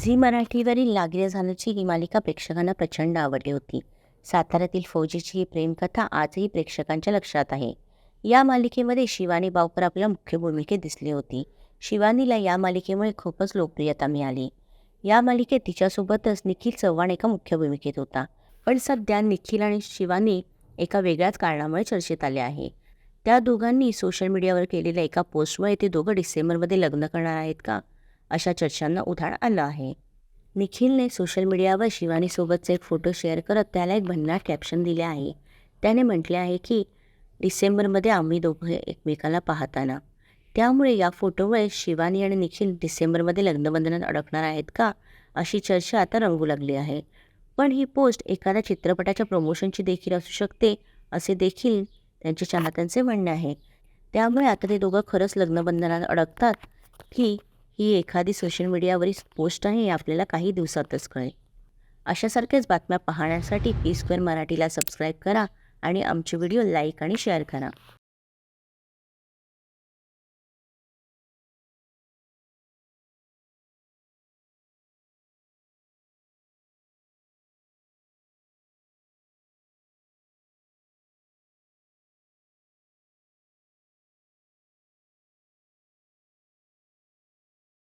Zee मराठीवरील लागल्या झाल्याची ही मालिका प्रेक्षकांना प्रचंड आवडली होती. साताऱ्यातील फौजीची ही प्रेमकथा आजही प्रेक्षकांच्या लक्षात आहे. या मालिकेमध्ये शिवानी बावकर आपल्या मुख्य भूमिकेत दिसली होती. शिवानीला या मालिकेमुळे खूपच लोकप्रियता मिळाली. या मालिकेत तिच्यासोबतच निखिल चव्हाण एका मुख्य भूमिकेत होता. पण सध्या निखिल आणि शिवानी एका वेगळ्याच कारणामुळे चर्चेत आले आहे. त्या दोघांनी सोशल मीडियावर केलेल्या एका पोस्टमुळे ते दोघं डिसेंबरमध्ये लग्न करणार आहेत का? अशा चर्चांना उधाण आलं आहे. निखिलने सोशल मीडियावर शिवानीसोबतचा एक फोटो शेअर करत त्याला एक भन्नाट कॅप्शन दिले आहे. त्याने म्हटले आहे की डिसेंबरमध्ये आम्ही दोघे एकमेकाला पाहताना. त्यामुळे या फोटोमुळे शिवानी आणि निखिल डिसेंबरमध्ये लग्नबंधनात अडकणार आहेत का? अशी चर्चा आता रंगू लागली आहे. पण ही पोस्ट एखाद्या चित्रपटाच्या प्रमोशनची देखील असू शकते असे देखील त्यांच्या चाहत्यांचे म्हणणे आहे. त्यामुळे आता ते दोघं खरंच लग्नबंधनात अडकतात की ही एखादी सोशल मीडियावरील पोस्ट आहे हे आपल्याला काही दिवसातच कळेल. अशासारख्याच बातम्या पाहण्यासाठी पी स्क्वेअर मराठीला सबस्क्राईब करा आणि आमचे व्हिडिओ लाईक आणि शेअर करा.